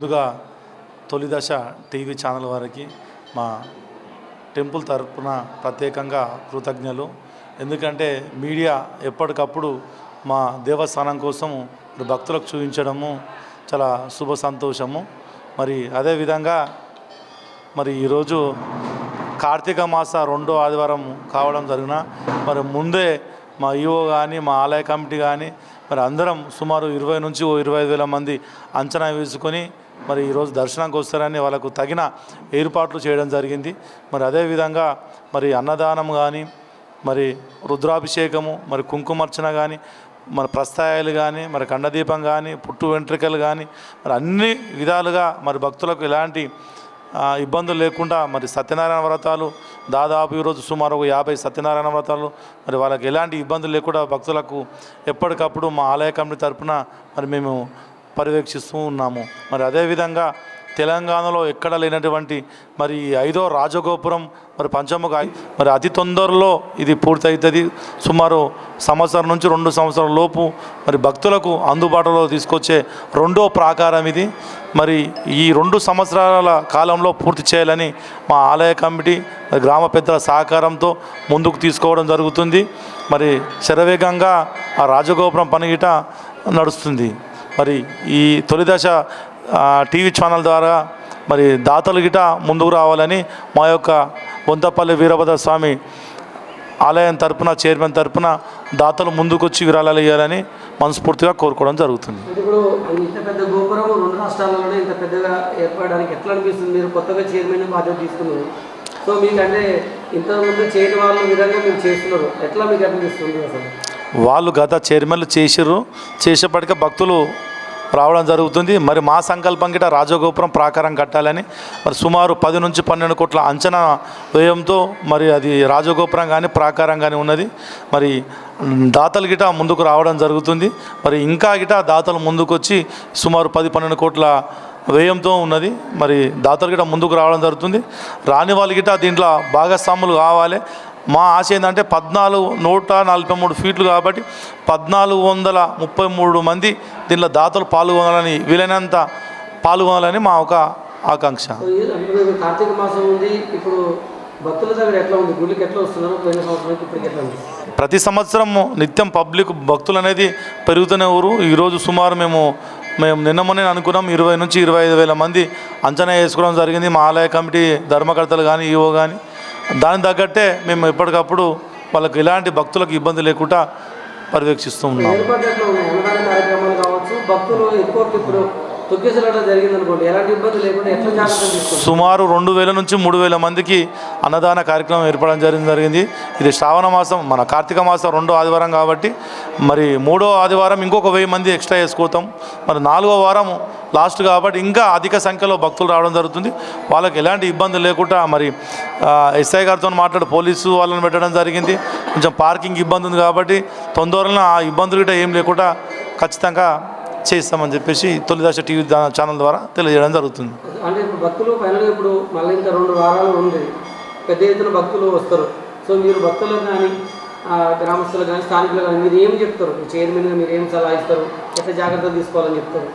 ముందుగా తొలి దశ టీవీ ఛానల్ వారికి మా టెంపుల్ తరపున ప్రత్యేకంగా కృతజ్ఞలు. ఎందుకంటే మీడియా ఎప్పటికప్పుడు మా దేవస్థానం కోసం భక్తులకు చూపించడము చాలా శుభ సంతోషము. మరి అదేవిధంగా మరి ఈరోజు కార్తీక మాస రెండో ఆదివారం కావడం జరిగిన మరి ముందే మా ఈఓ కానీ మా ఆలయ కమిటీ కానీ మరి అందరం సుమారు ఇరవై నుంచి ఓ ఇరవై ఐదు వేల మంది అంచనా వేసుకొని మరి ఈరోజు దర్శనానికి వస్తారని వాళ్ళకు తగిన ఏర్పాట్లు చేయడం జరిగింది. మరి అదేవిధంగా మరి అన్నదానం కానీ మరి రుద్రాభిషేకము మరి కుంకుమర్చన కానీ మరి ప్రస్థాయాలు కానీ మరి కండదీపం కానీ పుట్టు వెంట్రుకలు కానీ మరి అన్ని విధాలుగా మరి భక్తులకు ఎలాంటి ఇబ్బందులు లేకుండా మరి సత్యనారాయణ వ్రతాలు దాదాపు ఈరోజు సుమారు ఒక యాభై సత్యనారాయణ వ్రతాలు మరి వాళ్ళకి ఎలాంటి ఇబ్బందులు లేకుండా భక్తులకు ఎప్పటికప్పుడు మా ఆలయ కమిటీ తరఫున మరి మేము పర్యవేక్షిస్తూ ఉన్నాము. మరి అదేవిధంగా తెలంగాణలో ఎక్కడ లేనటువంటి మరి ఐదో రాజగోపురం మరి పంచముఖ మరి అతి తొందరలో ఇది పూర్తవుతుంది సుమారు సంవత్సరం నుంచి రెండు సంవత్సరాల లోపు మరి భక్తులకు అందుబాటులో తీసుకొచ్చే రెండో ప్రాకారం ఇది. మరి ఈ రెండు సంవత్సరాల కాలంలో పూర్తి చేయాలని మా ఆలయ కమిటీ మరి గ్రామ పెద్దల సహకారంతో ముందుకు తీసుకోవడం జరుగుతుంది. మరి శరవేగంగా ఆ రాజగోపురం పనిగిట నడుస్తుంది. మరి ఈ తొలి దశ ఆ, టీవీ ఛానల్ ద్వారా మరి దాతలు గిట ముందుకు రావాలని మా యొక్క బొంతపల్లి వీరభద్ర స్వామి ఆలయం తరపున చైర్మన్ తరపున దాతలు ముందుకొచ్చి విరాళాలు ఇవ్వాలని మనస్ఫూర్తిగా కోరుకోవడం జరుగుతుంది. ఇప్పుడు ఇంత పెద్ద గోపురం రెండు రాష్ట్రాలలోనే ఇంత పెద్దగా ఏర్పడడానికి ఎట్లా అనిపిస్తుంది? మీరు కొత్తగా చైర్మన్ బాధ్యత తీసుకున్నారు. సో మీకు అంటే ఇంతకుముందు చేయని వాళ్ళ విధంగా మీరు చేస్తున్నారు. ఎట్లా మీకు అనిపిస్తుంది అసలు? వాళ్ళు గత చైర్మన్లు చేసిర్రు. చేసేప్పటికే భక్తులు రావడం జరుగుతుంది. మరి మా సంకల్పం గిట రాజగోపురం ప్రాకారం కట్టాలని మరి సుమారు పది నుంచి పన్నెండు కోట్ల అంచనా వ్యయంతో మరి అది రాజగోపురం కానీ ప్రాకారం కానీ ఉన్నది. మరి దాతలు గిట ముందుకు రావడం జరుగుతుంది. మరి ఇంకా గిట దాతలు ముందుకు వచ్చి సుమారు పది పన్నెండు కోట్ల వ్యయంతో ఉన్నది. మరి దాతలు గిట ముందుకు రావడం జరుగుతుంది. రాని వాళ్ళు గిట దీంట్లో భాగస్వాములు కావాలి. మా ఆశ ఏంటంటే పద్నాలుగు నూట నలభై మూడు ఫీట్లు కాబట్టి పద్నాలుగు వందల ముప్పై మూడు మంది దీనిలో దాతలు పాల్గొనాలని వీలైనంత పాల్గొనాలని మా ఒక ఆకాంక్ష. కార్తీక మాసం ఉంది. ఇప్పుడు భక్తుల దగ్గర ఎట్లా ఉంది? గుడికి ఎట్లా వస్తున్నారు? పోయిన సంవత్సరానికి ఇప్పటికి ఎట్లా ఉంది? ప్రతి సంవత్సరం నిత్యం పబ్లిక్ భక్తులు అనేది పెరుగుతూనే ఊరు ఈరోజు సుమారు మేము మేము నిన్న మొన్న అనుకున్నాం ఇరవై నుంచి ఇరవై ఐదు వేల మంది అంచనా వేసుకోవడం జరిగింది. మా ఆలయ కమిటీ ధర్మకర్తలు కానీ ఈవో కానీ. దానికి తగ్గట్టే మేము ఎప్పటికప్పుడు వాళ్ళకి ఎలాంటి భక్తులకు ఇబ్బంది లేకుండా పర్యవేక్షిస్తూ ఉన్నాం తొక్కేసలాట ఎలాంటి ఇబ్బంది లేకుండా ఎట్లా జాగ్రత్తలు తీసుకోండి సుమారు రెండు వేల నుంచి మూడు వేల మందికి అన్నదాన కార్యక్రమం ఏర్పడడం జరిగింది జరిగింది. ఇది శ్రావణ మాసం మన కార్తీక మాసం రెండో ఆదివారం కాబట్టి మరి మూడో ఆదివారం ఇంకొక వెయ్యి మంది ఎక్స్ట్రా వేసుకోతాం మరి నాలుగో వారం లాస్ట్ కాబట్టి ఇంకా అధిక సంఖ్యలో భక్తులు రావడం జరుగుతుంది. వాళ్ళకి ఎలాంటి ఇబ్బంది లేకుండా మరి ఎస్ఐ గారితో మాట్లాడి పోలీసు వాళ్ళని పెట్టడం జరిగింది. కొంచెం పార్కింగ్ ఇబ్బంది ఉంది కాబట్టి తొందరలో ఆ ఇబ్బందులు గిట్ట ఏం లేకుండా ఖచ్చితంగా చేస్తామని చెప్పేసి తొలి దశ టీవీ ఛానల్ ద్వారా తెలియజేయడం జరుగుతుంది. అంటే ఇప్పుడు భక్తులు ఫైనల్గా ఇప్పుడు మళ్ళీ ఇంకా రెండు వారాలు ఉంది. పెద్ద ఎత్తున భక్తులు వస్తారు. సో మీరు భక్తులకు కానీ ఆ, గ్రామస్తులకు కానీ స్థానికులకు కానీ మీరు ఏం చెప్తారు? చైర్మన్గా మీరు ఏం సలహా ఇస్తారు? ఎట్లా జాగ్రత్తలు తీసుకోవాలని చెప్తారు?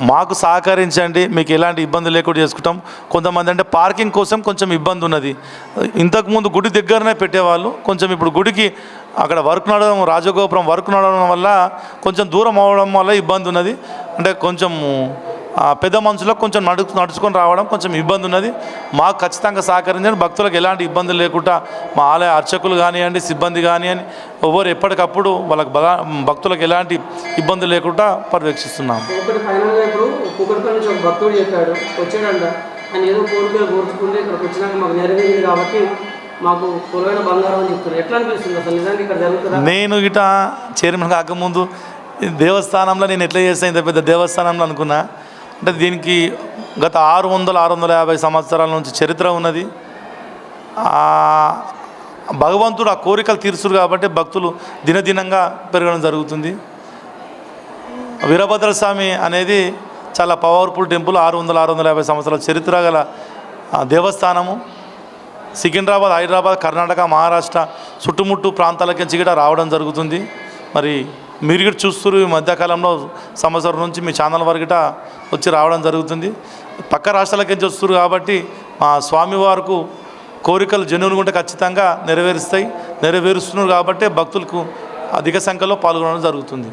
మాకు సహకరించండి. మీకు ఎలాంటి ఇబ్బంది లేకుండా చేసుకుంటాం. కొంతమంది అంటే పార్కింగ్ కోసం కొంచెం ఇబ్బంది ఉన్నది. ఇంతకుముందు గుడి దగ్గరనే పెట్టేవాళ్ళు. కొంచెం ఇప్పుడు గుడికి అక్కడ వర్క్ నడవడం రాజగోపురం వర్క్ నడవడం వల్ల కొంచెం దూరం అవడం వల్ల ఇబ్బంది ఉన్నది. అంటే కొంచెం ఆ, పెద్ద మనుషులకు కొంచెం నడు నడుచుకొని రావడం కొంచెం ఇబ్బంది ఉన్నది. మాకు ఖచ్చితంగా సహకరించండి. భక్తులకు ఎలాంటి ఇబ్బందులు లేకుండా మా ఆలయ అర్చకులు కానివ్వండి సిబ్బంది కానివ్వండి ఎవరు ఎప్పటికప్పుడు వాళ్ళకి బలా భక్తులకు ఎలాంటి ఇబ్బందులు లేకుండా పర్యవేక్షిస్తున్నాం. భక్తుడు చెప్పాడు వచ్చాడంట. ఆయన ఏదో కోరికలు కోరుచుకుంటే ఇక్కడికి వచ్చినాక మాకు నెరవేరింది కాబట్టి మాకు బంగారం అని చెప్తున్నారు. ఎట్లా అనిపిస్తుంది అసలు? నిజానికి ఇక్కడ జరుగుతుందా? నేను ఇట చైర్మన్ కాకముందు దేవస్థానంలో నేను ఎట్లా చేస్తాను ఇంత పెద్ద దేవస్థానంలో అనుకున్నా. అంటే దీనికి గత ఆరు వందల ఆరు వందల యాభై సంవత్సరాల నుంచి చరిత్ర ఉన్నది. భగవంతుడు ఆ కోరికలు తీర్చురు కాబట్టి భక్తులు దినదినంగా పెరగడం జరుగుతుంది. వీరభద్ర స్వామి అనేది చాలా పవర్ఫుల్ టెంపుల్ ఆరు వందల ఆరు వందల యాభై సంవత్సరాల చరిత్ర గల దేవస్థానము. సికింద్రాబాద్ హైదరాబాద్ కర్ణాటక మహారాష్ట్ర చుట్టుముట్టు ప్రాంతాలకి నుంచి కూడా రావడం జరుగుతుంది. మరి మీరు కూడా చూస్తున్నారు ఈ మధ్యకాలంలో సంవత్సరం నుంచి మీ ఛానల్ వరకుట వచ్చి రావడం జరుగుతుంది. పక్క రాష్ట్రాలకి నుంచి వస్తున్నారు కాబట్టి మా స్వామివారికి కోరికలు జన్యులు ఉంటే ఖచ్చితంగా నెరవేరుస్తాయి. నెరవేరుస్తున్నారు కాబట్టి భక్తులకు అధిక సంఖ్యలో పాల్గొనడం జరుగుతుంది.